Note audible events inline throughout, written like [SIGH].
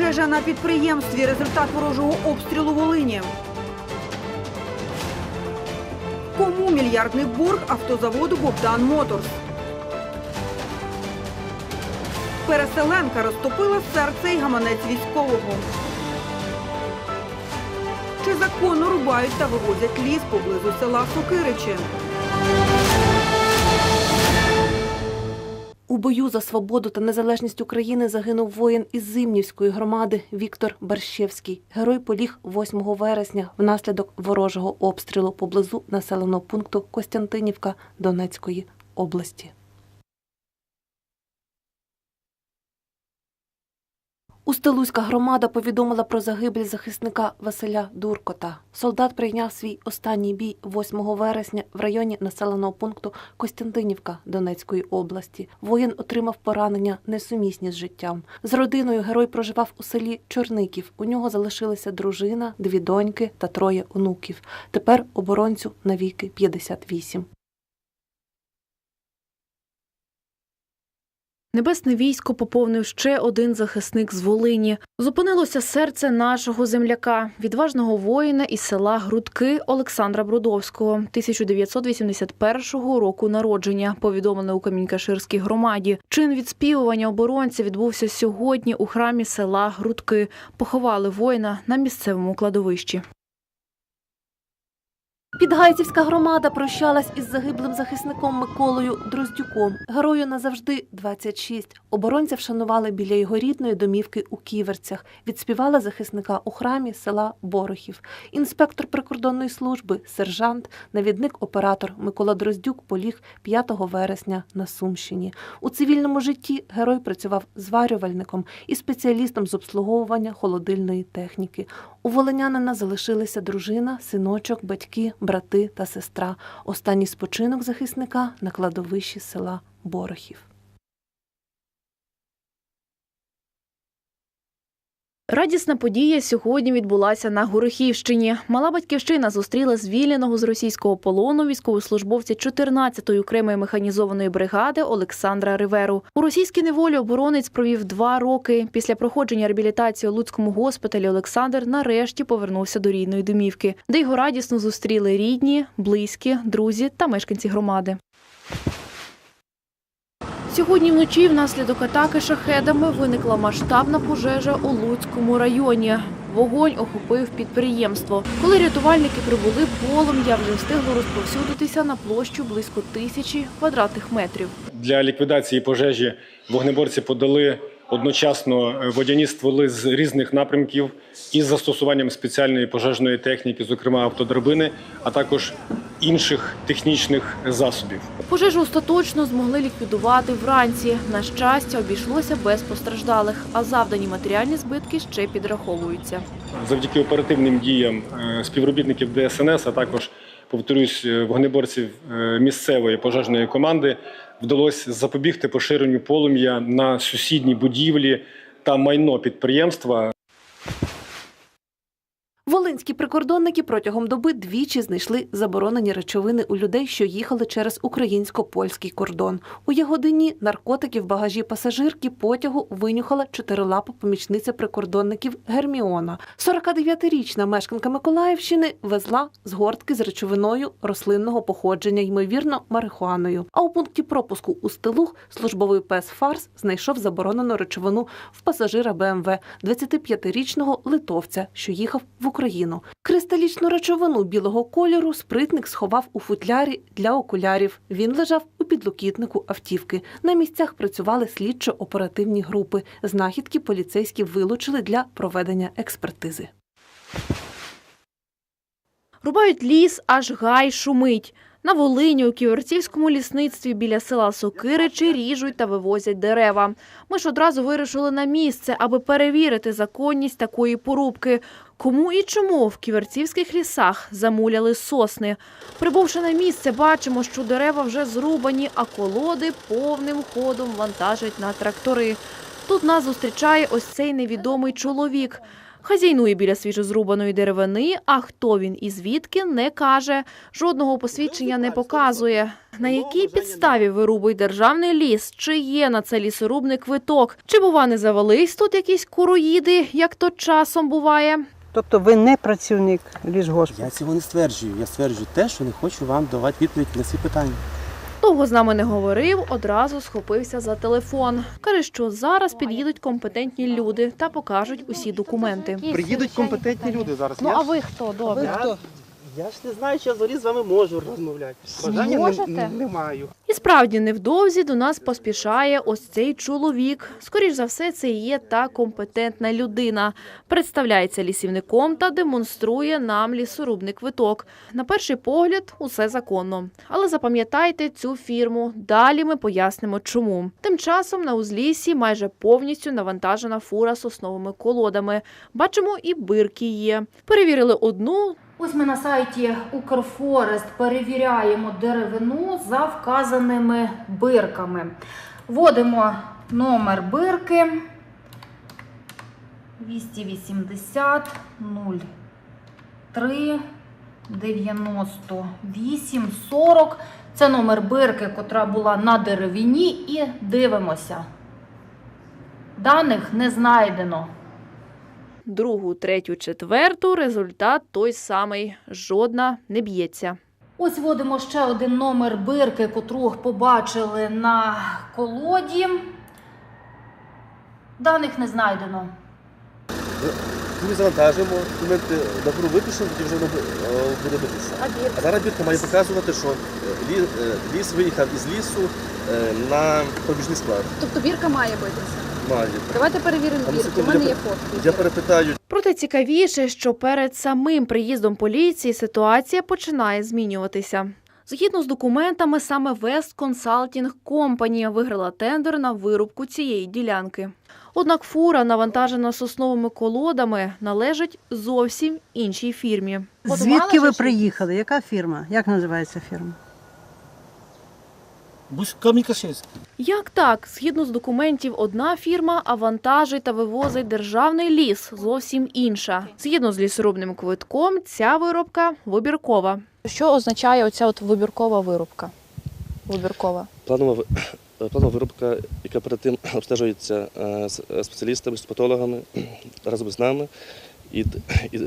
Пожежа на підприємстві. Результат ворожого обстрілу Волині. Кому мільярдний борг автозаводу Богдан Моторс? Переселенка розтопила серце і гаманець військового. Чи законно рубають та вивозять ліс поблизу села Сокиричі? У бою за свободу та незалежність України загинув воїн із Зимнівської громади Віктор Барщевський. Герой поліг 8 вересня внаслідок ворожого обстрілу поблизу населеного пункту Костянтинівка Донецької області. Устилузька громада повідомила про загибель захисника Василя Дуркота. Солдат прийняв свій останній бій 8 вересня в районі населеного пункту Костянтинівка Донецької області. Воїн отримав поранення несумісні з життям. З родиною герой проживав у селі Чорників. У нього залишилися дружина, дві доньки та троє онуків. Тепер оборонцю навіки 58. Небесне військо поповнив ще один захисник з Волині. Зупинилося серце нашого земляка, відважного воїна із села Грудки Олександра Бродовського, 1981 року народження. Повідомлено у Камінькаширській громаді. Чин відспівування оборонця відбувся сьогодні у храмі села Грудки. Поховали воїна на місцевому кладовищі. Підгайцівська громада прощалась із загиблим захисником Миколою Дроздюком. Герою назавжди 26. Оборонця вшанували біля його рідної домівки у Ківерцях. Відспівали захисника у храмі села Борохів. Інспектор прикордонної служби, сержант, навідник-оператор Микола Дроздюк поліг 5 вересня на Сумщині. У цивільному житті герой працював зварювальником і спеціалістом з обслуговування холодильної техніки. У волинянина залишилися дружина, синочок, батьки, брати та сестра. Останній спочинок захисника на кладовищі села Борохів. Радісна подія сьогодні відбулася на Горохівщині. Мала батьківщина зустріла звільненого з російського полону військовослужбовця 14-ї окремої механізованої бригади Олександра Риверу. У російській неволі оборонець провів два роки. Після проходження реабілітації у Луцькому госпіталі Олександр нарешті повернувся до рідної домівки, де його радісно зустріли рідні, близькі, друзі та мешканці громади. Сьогодні вночі внаслідок атаки шахедами виникла масштабна пожежа у Луцькому районі. Вогонь охопив підприємство. Коли рятувальники прибули, полум'я вже встигло розповсюдитися на площу близько тисячі квадратних метрів. Для ліквідації пожежі вогнеборці подали одночасно е, водяні стволи з різних напрямків із застосуванням спеціальної пожежної техніки, зокрема автодрабини, а також інших технічних засобів. Пожежу остаточно змогли ліквідувати вранці. На щастя, обійшлося без постраждалих, а завдані матеріальні збитки ще підраховуються. Завдяки оперативним діям е, співробітників ДСНС, а також повторюсь, е, вогнеборців місцевої пожежної команди вдалося запобігти поширенню полум'я на сусідні будівлі та майно підприємства. Волинські прикордонники протягом доби двічі знайшли заборонені речовини у людей, що їхали через українсько-польський кордон. У Ягодині наркотики в багажі пасажирки потягу винюхала чотирилапа помічниця прикордонників Герміона. 49-річна мешканка Миколаївщини везла з гортки з речовиною рослинного походження, ймовірно, марихуаною. А у пункті пропуску у Стилух службовий пес Фарс знайшов заборонену речовину в пасажира БМВ 25-річного литовця, що їхав в Україну. Кристалічну речовину білого кольору спритник сховав у футлярі для окулярів. Він лежав у підлокітнику автівки. На місцях працювали слідчо-оперативні групи. Знахідки поліцейські вилучили для проведення експертизи. Рубають ліс, аж гай шумить. На Волині у Ківерцівському лісництві біля села Сокиричі ріжуть та вивозять дерева. Ми ж одразу вирушили на місце, аби перевірити законність такої порубки. Кому і чому в ківерцівських лісах замуляли сосни. Прибувши на місце, бачимо, що дерева вже зрубані, а колоди повним ходом вантажать на трактори. Тут нас зустрічає ось цей невідомий чоловік. Хазяйнує біля свіжозрубаної деревини, а хто він і звідки не каже. Жодного посвідчення не показує. На якій підставі вирубує державний ліс? Чи є на це лісорубний квиток? Чи бува не завелись тут якісь куроїди, як то часом буває? Тобто ви не працівник лісгоспу? Я цього не стверджую. Я стверджую те, що не хочу вам давати відповідь на ці питання. Довго з нами не говорив, одразу схопився за телефон. Каже, що зараз під'їдуть компетентні люди та покажуть усі документи. Приїдуть компетентні люди зараз. Ну а ви хто? Добре. я, я ж не знаю, чи я взагалі з вами можу розмовляти. Бажання Можете? не, не маю. І справді невдовзі до нас поспішає ось цей чоловік. Скоріш за все, це і є та компетентна людина. Представляється лісівником та демонструє нам лісорубний квиток. На перший погляд, усе законно. Але запам'ятайте цю фірму. Далі ми пояснимо, чому. Тим часом на узліссі майже повністю навантажена фура сосновими колодами. Бачимо, і бирки є. Перевірили одну, Ось ми на сайті Укрфорест перевіряємо деревину за вказаними бирками. Вводимо номер бирки 280 03 98 40. Це номер бирки, котра була на деревині, і дивимося. Даних не знайдено. Другу, третю, четверту. Результат той самий. Жодна не б'ється. Ось вводимо ще один номер бирки, котру побачили на колоді. Даних не знайдено. Ми завантажимо, документи нагору випишемо, тоді вже воно е, буде битися. А зараз бірка має показувати, що е, е, ліс виїхав із лісу на пробіжний склад. Тобто бірка має битися. Має. Давайте перевіримо ну. У мене я є фотки. Я перепитаю, Проте цікавіше, що перед самим приїздом поліції ситуація починає змінюватися. Згідно з документами, саме West Consulting Company виграла тендер на вирубку цієї ділянки. Однак фура, навантажена сосновими колодами, належить зовсім іншій фірмі. Звідки ви приїхали? Яка фірма? Як називається фірма? Як так? Згідно з документів, одна фірма, а вантажить та вивозить державний ліс зовсім інша. Згідно з лісорубним квитком, ця виробка вибіркова. Що означає оця от вибіркова вирубка? Вибіркова. планова, [CLEARS THROAT] планова виробка, яка перед тим [CLEARS THROAT] обстежується е, е, спеціалістами, з патологами [CLEARS THROAT] разом з нами. І, і,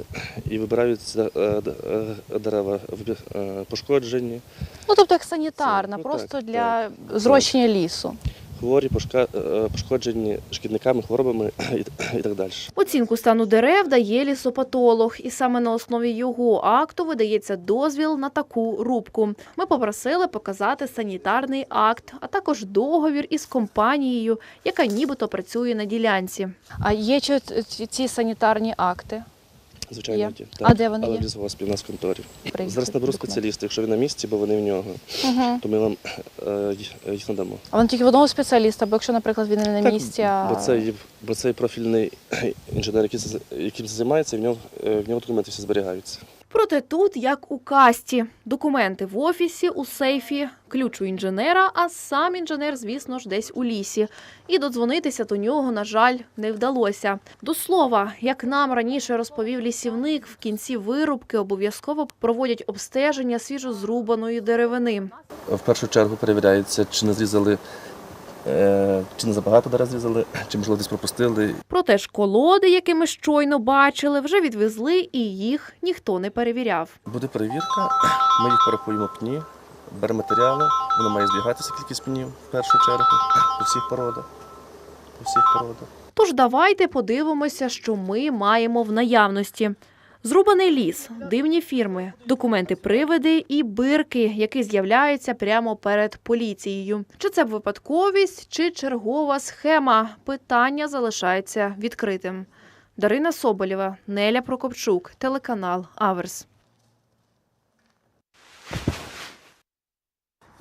і вибираються е, е, дерева е, пошкоджені, Ну тобто як санітарна, Це, ну, просто так, для зрощення лісу. Хворі, е, пошкоджені шкідниками, хворобами [CLEARS THROAT] і, і так далі. Оцінку стану дерев дає лісопатолог, і саме на основі його акту видається дозвіл на таку рубку. Ми попросили показати санітарний акт, а також договір із компанією, яка нібито працює на ділянці. А є чи ці- ці санітарні акти? Звичайно, Є. Так. А де вони Але є? в лісгоспі в нас в конторі. Приїхати Зараз наберу спеціаліста, якщо він на місці, бо вони в нього, Угу. то ми вам е, їх- їх надамо. А вони тільки в одного спеціаліста, бо якщо, наприклад, він не на Так, місці, а Бо цей, бо цей профільний [CLEARS THROAT] інженер, який, це- яким це займається, в нього, е, в нього документи всі зберігаються. Проте тут, як у касті, документи в офісі, у сейфі, ключ у інженера, а сам інженер, звісно ж, десь у лісі. І додзвонитися до нього, на жаль, не вдалося. До слова, як нам раніше розповів лісівник, в кінці вирубки обов'язково проводять обстеження свіжозрубаної деревини. В першу чергу перевіряється, чи не зрізали, чи не забагато дерев зрізали, [CLEARS THROAT] чи можливо десь пропустили. Проте ж колоди, які ми щойно бачили, вже відвезли, і їх ніхто не перевіряв. Буде перевірка, [CLEARS THROAT] ми їх порахуємо пні, беремо матеріали, воно має збігатися кількість пнів в першу чергу [CLEARS THROAT] по всіх породах. По всіх породах. Тож давайте подивимося, що ми маємо в наявності. Зрубаний ліс, дивні фірми, документи привиди і бирки, які з'являються прямо перед поліцією. Чи це випадковість, чи чергова схема? Питання залишається відкритим. Дарина Соболєва, Неля Прокопчук, телеканал Аверс.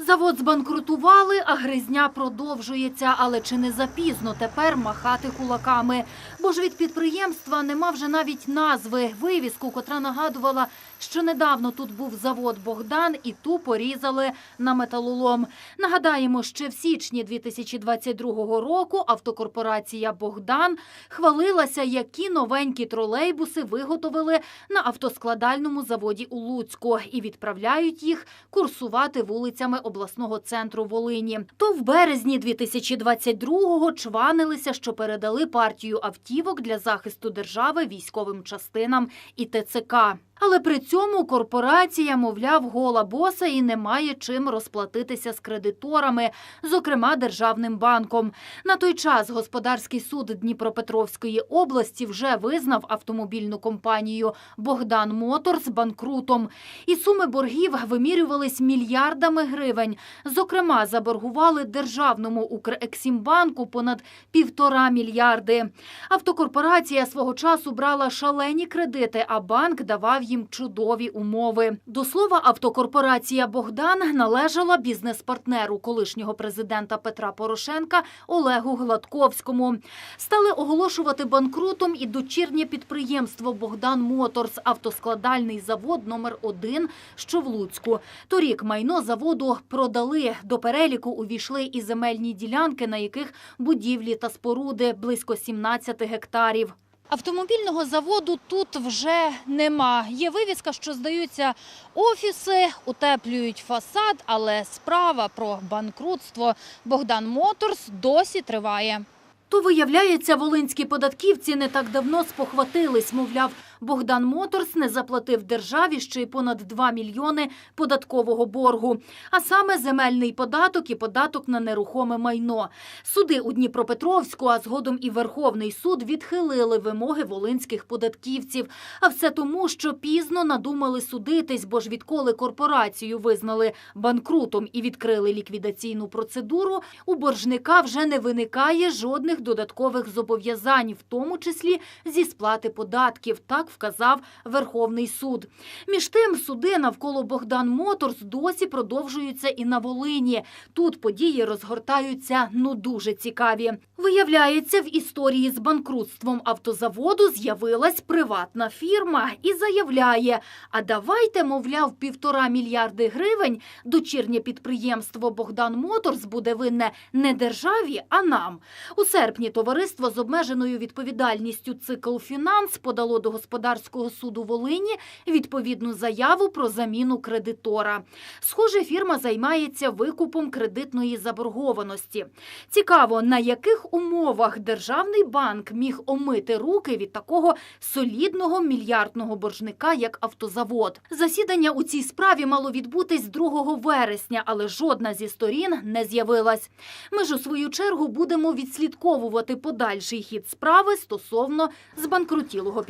Завод збанкрутували, а гризня продовжується. Але чи не запізно тепер махати кулаками? Бо ж від підприємства нема вже навіть назви. Вивіску, котра нагадувала, що недавно тут був завод Богдан, і ту порізали на металолом. Нагадаємо, ще в січні 2022 року автокорпорація Богдан хвалилася, які новенькі тролейбуси виготовили на автоскладальному заводі у Луцьку і відправляють їх курсувати вулицями обласного центру Волині. То в березні 2022-го чванилися, що передали партію автівок для захисту держави військовим частинам і ТЦК. Але при цьому корпорація, мовляв, гола боса і не має чим розплатитися з кредиторами, зокрема державним банком. На той час господарський суд Дніпропетровської області вже визнав автомобільну компанію Богдан Моторс банкрутом. І суми боргів вимірювались мільярдами гривень. Зокрема, заборгували державному Укрексімбанку понад півтора мільярди. Автокорпорація свого часу брала шалені кредити, а банк давав їм чудові умови. До слова, автокорпорація Богдан належала бізнес-партнеру колишнього президента Петра Порошенка Олегу Гладковському. Стали оголошувати банкрутом і дочірнє підприємство Богдан Моторс, автоскладальний завод номер 1 що в Луцьку. Торік майно заводу продали. До переліку увійшли і земельні ділянки, на яких будівлі та споруди близько 17 гектарів. Автомобільного заводу тут вже нема. Є вивіска, що здаються офіси, утеплюють фасад, але справа про банкрутство Богдан Моторс досі триває. То, виявляється, волинські податківці не так давно спохватились, мовляв, Богдан Моторс не заплатив державі ще й понад 2 мільйони податкового боргу, а саме земельний податок і податок на нерухоме майно. Суди у Дніпропетровську, а згодом і Верховний суд відхилили вимоги волинських податківців. А все тому, що пізно надумали судитись, бо ж відколи корпорацію визнали банкрутом і відкрили ліквідаційну процедуру, у боржника вже не виникає жодних додаткових зобов'язань, в тому числі зі сплати податків. Так вказав Верховний суд. Між тим, суди навколо Богдан Моторс досі продовжуються і на Волині. Тут події розгортаються ну дуже цікаві. Виявляється, в історії з банкрутством автозаводу з'явилась приватна фірма і заявляє: а давайте, мовляв, півтора мільярди гривень дочірнє підприємство Богдан Моторс буде винне не державі, а нам. У серпні товариство з обмеженою відповідальністю «Цикл Фінанс» подало до господарського суду Волині відповідну заяву про заміну кредитора. Схоже, фірма займається викупом кредитної заборгованості. Цікаво, на яких умовах державний банк міг омити руки від такого солідного мільярдного боржника, як автозавод. Засідання у цій справі мало відбутись 2 вересня, але жодна зі сторін не з'явилась. Ми ж у свою чергу будемо відслідковувати подальший хід справи стосовно збанкрутілого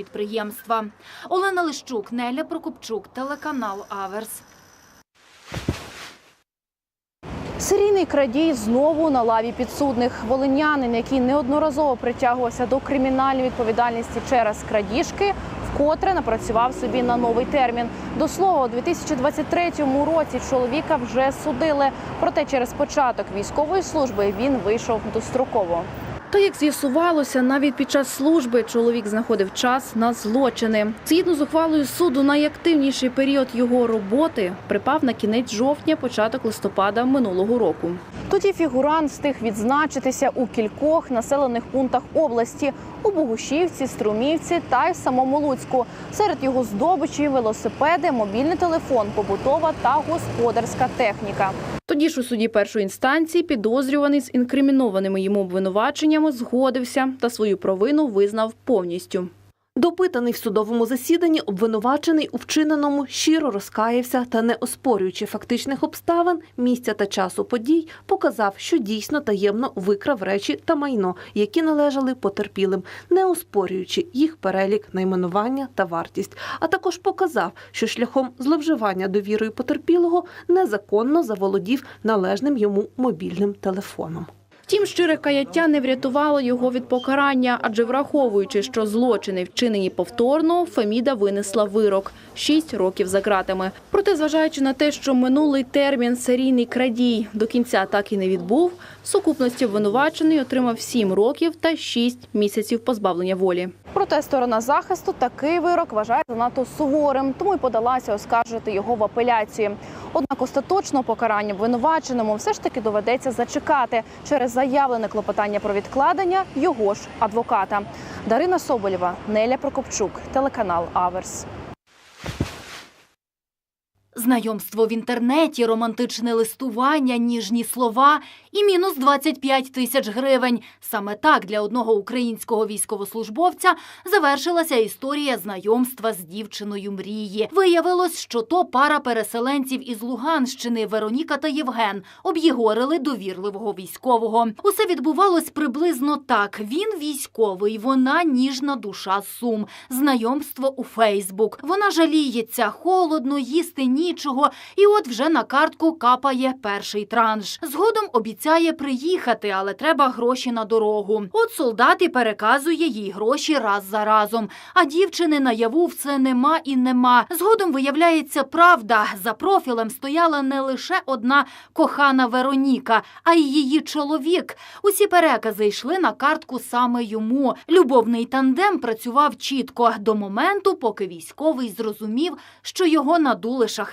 підприємства. Олена Лищук, Неля Прокопчук, телеканал Аверс. Серійний крадій знову на лаві підсудних. Волинянин, який неодноразово притягувався до кримінальної відповідальності через крадіжки, вкотре напрацював собі на новий термін. До слова, у 2023 році чоловіка вже судили. Проте через початок військової служби він вийшов достроково. Та як з'ясувалося, навіть під час служби чоловік знаходив час на злочини. Згідно з ухвалою суду, найактивніший період його роботи припав на кінець жовтня, початок листопада минулого року. Тоді фігурант встиг відзначитися у кількох населених пунктах області у Богушівці, Струмівці та й самому Луцьку. Серед його здобичі велосипеди, мобільний телефон, побутова та господарська техніка. Тоді ж у суді першої інстанції підозрюваний з інкримінованими йому обвинуваченнями згодився та свою провину визнав повністю. Допитаний в судовому засіданні, обвинувачений у вчиненому щиро розкаявся та, не оспорюючи фактичних обставин, місця та часу подій, показав, що дійсно таємно викрав речі та майно, які належали потерпілим, не оспорюючи їх перелік, найменування та вартість. А також показав, що шляхом зловживання довірою потерпілого незаконно заволодів належним йому мобільним телефоном. Втім, щире каяття не врятувало його від покарання, адже враховуючи, що злочини вчинені повторно, Феміда винесла вирок – 6 років за ґратами. Проте, зважаючи на те, що минулий термін серійний крадій до кінця так і не відбув, в сукупності обвинувачений отримав 7 років та 6 місяців позбавлення волі. Проте сторона захисту такий вирок вважає занадто суворим, тому й подалася оскаржити його в апеляції. Однак остаточного покарання обвинуваченому все ж таки доведеться зачекати через заявлене клопотання про відкладення його ж адвоката. Дарина Соболєва, Неля Прокопчук, телеканал Аверс. Знайомство в інтернеті, романтичне листування, ніжні слова і мінус 25 тисяч гривень. Саме так для одного українського військовослужбовця завершилася історія знайомства з дівчиною мрії. Виявилось, що то пара переселенців із Луганщини Вероніка та Євген об'єгорили довірливого військового. Усе відбувалось приблизно так. Він військовий, вона ніжна душа сум. Знайомство у Фейсбук. Вона жаліється, холодно, їсти нічого. І от вже на картку капає перший транш. Згодом обіцяє приїхати, але треба гроші на дорогу. От солдат і переказує їй гроші раз за разом. А дівчини наяву все нема і нема. Згодом виявляється правда. За профілем стояла не лише одна кохана Вероніка, а й її чоловік. Усі перекази йшли на картку саме йому. Любовний тандем працював чітко до моменту, поки військовий зрозумів, що його надули шахраї.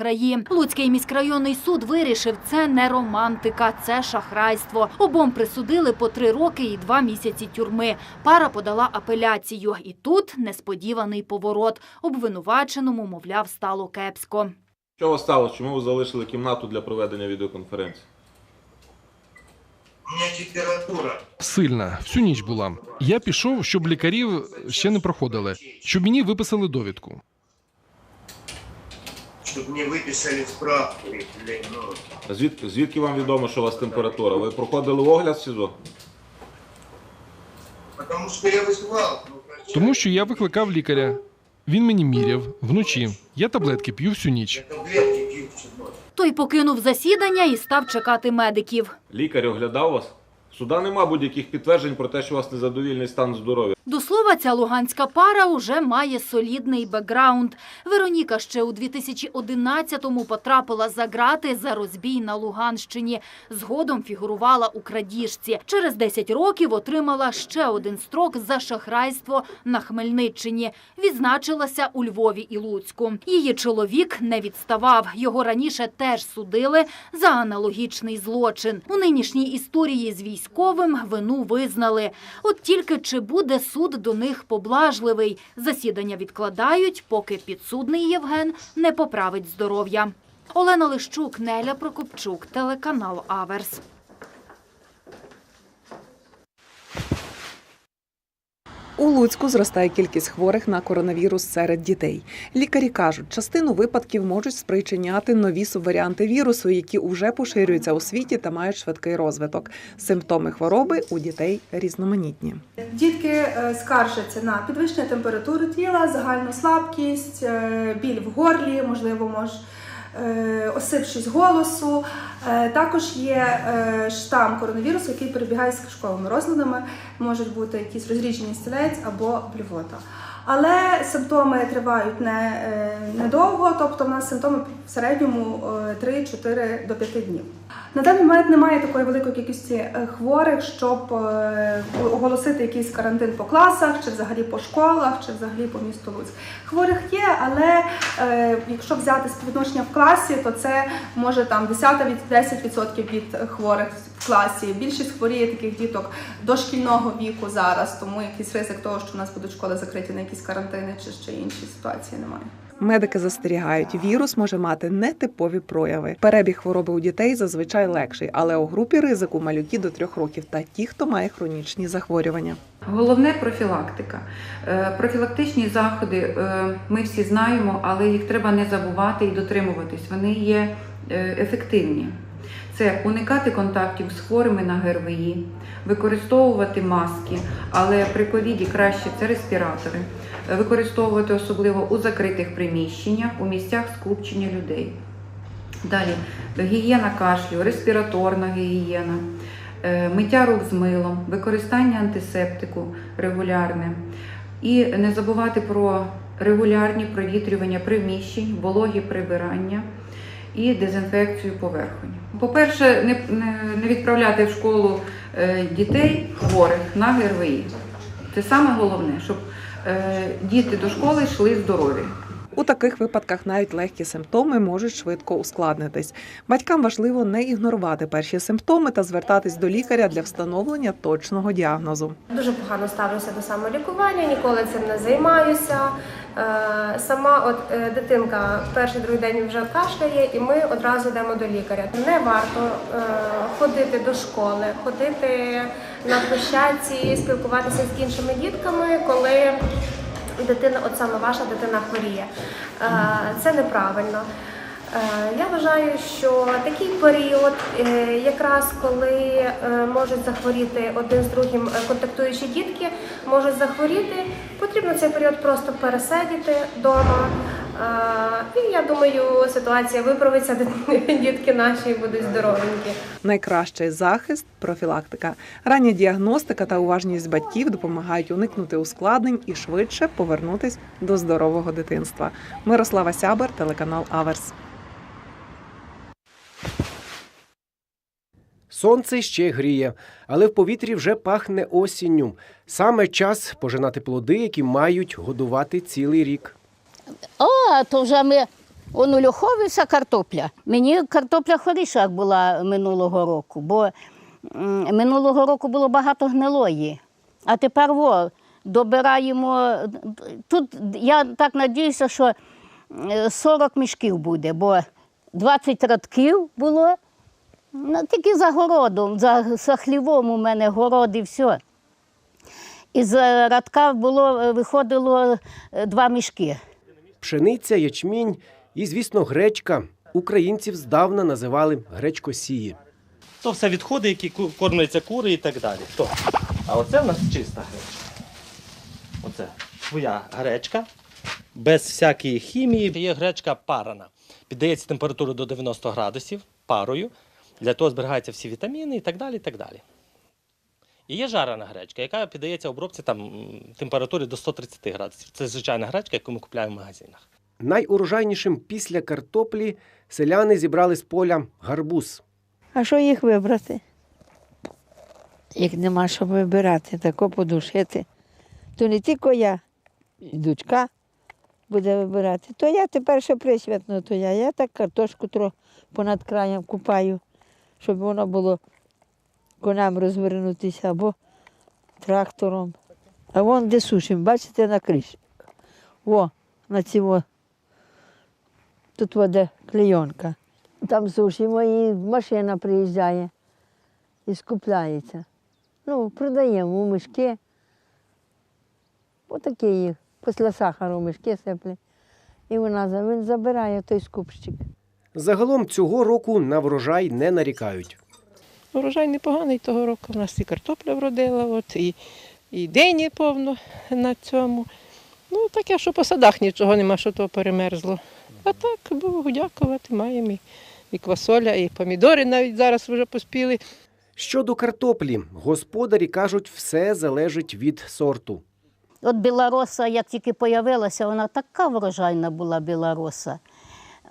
Луцький міськрайонний суд вирішив, це не романтика, це шахрайство. Обом присудили по три роки і два місяці тюрми. Пара подала апеляцію. І тут несподіваний поворот. Обвинуваченому, мовляв, стало кепсько. Що вас сталося? Чому ви залишили кімнату для проведення відеоконференції? Температура. Сильна, всю ніч була. Я пішов, щоб лікарів ще не проходили, щоб мені виписали довідку Чтобы мне выписали справку. и, блин, ну, А Звідки, звідки вам відомо, що у вас температура? Ви проходили огляд в СІЗО? потому что я вызывал. Ну, врача. Тому що я викликав лікаря. Він мені міряв вночі. Я таблетки п'ю всю ніч. Я таблетки пью всю ночь. Той покинув засідання і став чекати медиків. Лікар оглядав вас? Суда нема будь-яких підтверджень про те, що у вас незадовільний стан здоров'я. До слова, ця луганська пара уже має солідний бекграунд. Вероніка ще у 2011-му потрапила за грати за розбій на Луганщині. Згодом фігурувала у крадіжці. Через 10 років отримала ще один строк за шахрайство на Хмельниччині. Відзначилася у Львові і Луцьку. Її чоловік не відставав. Його раніше теж судили за аналогічний злочин. У нинішній історії з військовим вину визнали. От тільки чи буде суд до них поблажливий? Засідання відкладають, поки підсудний Євген не поправить здоров'я. Олена Лищук, Неля Прокопчук, телеканал Аверс. У Луцьку зростає кількість хворих на коронавірус серед дітей. Лікарі кажуть, частину випадків можуть спричиняти нові субваріанти вірусу, які уже поширюються у світі та мають швидкий розвиток. Симптоми хвороби у дітей різноманітні. Дітки е, скаржаться на підвищення температури тіла, загальну слабкість, е, біль в горлі, можливо, мож, е, осипшість голосу. Е, Також є е, штам коронавірусу, який перебігає з кишковими розладами. Можуть бути якісь розріджені стілець або блювота. Але симптоми тривають не, е, недовго, тобто в нас симптоми в середньому е, 3-4 до 5 днів. На даний момент немає такої великої кількості е, хворих, щоб е, оголосити якийсь карантин по класах, чи взагалі по школах, чи взагалі по місту Луцьк. Хворих є, але е, якщо взяти співвідношення в класі, то це може там 10 від 10% від хворих в класі. Більшість хворіє таких діток дошкільного віку зараз, тому якийсь ризик того, що в нас будуть школи закриті на якісь карантини чи ще інші ситуації немає. Медики застерігають, вірус може мати нетипові прояви. Перебіг хвороби у дітей зазвичай легший, але у групі ризику малюки до трьох років та ті, хто має хронічні захворювання. Головне профілактика. Е, Профілактичні заходи е, ми всі знаємо, але їх треба не забувати і дотримуватись. Вони є е, ефективні. Це уникати контактів з хворими на ГРВІ, використовувати маски, але при ковіді краще це респіратори, використовувати особливо у закритих приміщеннях, у місцях скупчення людей. Далі гігієна кашлю, респіраторна гігієна. е, миття рук з милом, використання антисептику регулярне. І не забувати про регулярні провітрювання приміщень, вологі прибирання і дезінфекцію поверхонь. По-перше, не, відправляти в школу е, дітей хворих на ГРВІ. Це саме головне, щоб діти до школи йшли здорові. У таких випадках навіть легкі симптоми можуть швидко ускладнитись. Батькам важливо не ігнорувати перші симптоми та звертатись до лікаря для встановлення точного діагнозу. Дуже погано ставлюся до самолікування, ніколи цим не займаюся. Е, Сама от е, дитинка перший другий день вже кашляє, і ми одразу йдемо до лікаря. Не варто е, ходити до школи, ходити на площадці, спілкуватися з іншими дітками, коли дитина, от саме ваша дитина хворіє. Е, Це неправильно. Е, Я вважаю, що такий період, е, якраз коли можуть захворіти один з другим контактуючі дітки, можуть захворіти, потрібно цей період просто пересидіти вдома. І я думаю, ситуація виправиться, [LAUGHS] дітки наші будуть здоровенькі. Найкращий захист профілактика. Рання діагностика та уважність батьків допомагають уникнути ускладнень і швидше повернутись до здорового дитинства. Мирослава Сябер, телеканал Аверс. Сонце ще гріє, але в повітрі вже пахне осінню. Саме час пожинати плоди, які мають годувати цілий рік. О, то вже ми он у Льохові картопля. Мені картопля хороша була минулого року, бо минулого року було багато гнилої. А тепер во, добираємо. Тут я так надіюся, що е, 40 мішків буде, бо 20 радків було. Ну, тільки за городом, за, хлівом у мене город і все. Із радка було, виходило е, два мішки. Пшениця, ячмінь і, звісно, гречка. Українців здавна називали гречкосії. То все відходи, які кормляться кури і так далі. То. А оце в нас чиста гречка. Оце своя гречка, без всякої хімії. Є гречка парана. Піддається температуру до 90 градусів парою. Для того зберігаються всі вітаміни і так далі. І так далі. І є жарена гречка, яка піддається обробці там, температурі до 130 градусів. Це звичайна гречка, яку ми купуємо в магазинах. Найурожайнішим після картоплі селяни зібрали з поля гарбуз. А що їх вибрати? Як нема що вибирати, тако подушити, то не тільки я, і дочка буде вибирати. То я тепер ще присвятно, то я. Я так картошку трохи понад краєм купаю, щоб воно було коням розвернутися або трактором. А вон де сушимо, бачите, на криш. О, на цього. Тут воде клейонка. Там сушимо і машина приїжджає і скупляється. Ну, продаємо мішки. Отакі їх. Після сахару мішки сипле. І вона він забирає той скупщик. Загалом цього року на врожай не нарікають. Урожай непоганий того року. У нас і картопля вродила, от, і, і дині повно на цьому. Ну, таке, що по садах нічого нема, що то перемерзло. А так, Богу дякувати, маємо і, і квасоля, і помідори навіть зараз вже поспіли. Щодо картоплі, господарі кажуть, все залежить від сорту. От білороса, як тільки появилася, вона така врожайна була білороса.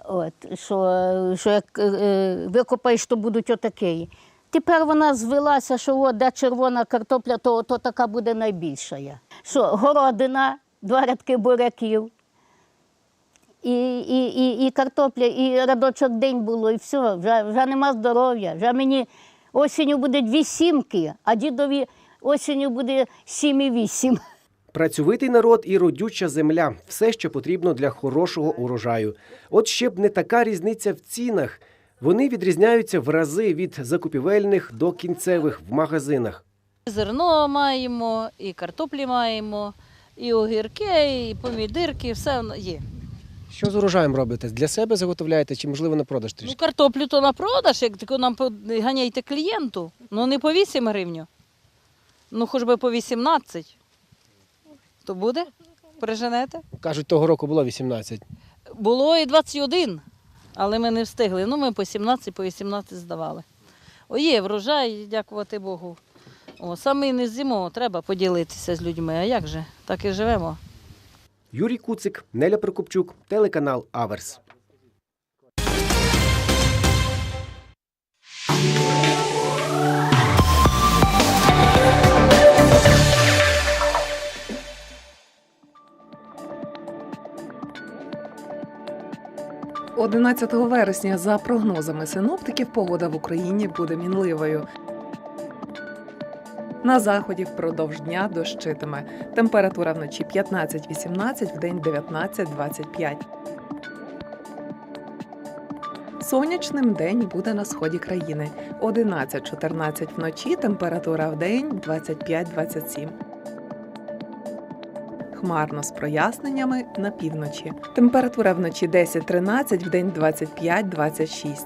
От, що, що як е, викопаєш, то будуть отакі. Тепер вона звелася, що от, де червона картопля, то, то така буде найбільша. Що городина, два рядки буряків, і, і, і, і картопля, і радочок день було, і все, вже, вже нема здоров'я. Вже мені осінню буде дві сімки, а дідові осінню буде сім і вісім. Працьовитий народ і родюча земля все, що потрібно для хорошого урожаю. От ще б не така різниця в цінах. Вони відрізняються в рази від закупівельних до кінцевих в магазинах. Зерно маємо, і картоплі маємо, і огірки, і помідирки, все є. Що з урожаєм робите? Для себе заготовляєте чи можливо на продаж трішки? Ну, картоплю то на продаж, як тако нам ганяйте клієнту. Ну не по 8 гривень, ну хоч би по 18. То буде? Приженете? Кажуть, того року було 18. Було і 21, але ми не встигли. Ну, ми по 17, по 18 здавали. О, є врожай, дякувати Богу. О, самі не з'їмо, треба поділитися з людьми. А як же? Так і живемо. Юрій Куцик, Неля Прокопчук, телеканал Аверс. – 11 вересня, за прогнозами синоптиків, погода в Україні буде мінливою. На заході впродовж дня дощитиме. Температура вночі 15-18, вдень 19-25. Сонячним день буде на сході країни. 11-14 вночі, температура вдень 25-27. Хмарно з проясненнями на півночі. Температура вночі 10-13, вдень 25-26.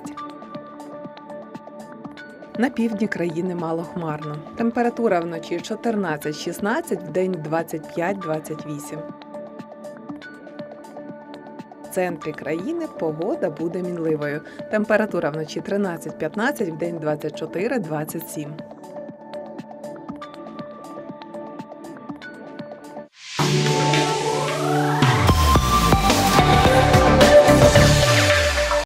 На півдні країни малохмарно. Температура вночі 14-16, вдень 25-28. В центрі країни погода буде мінливою. Температура вночі 13-15, вдень 24-27.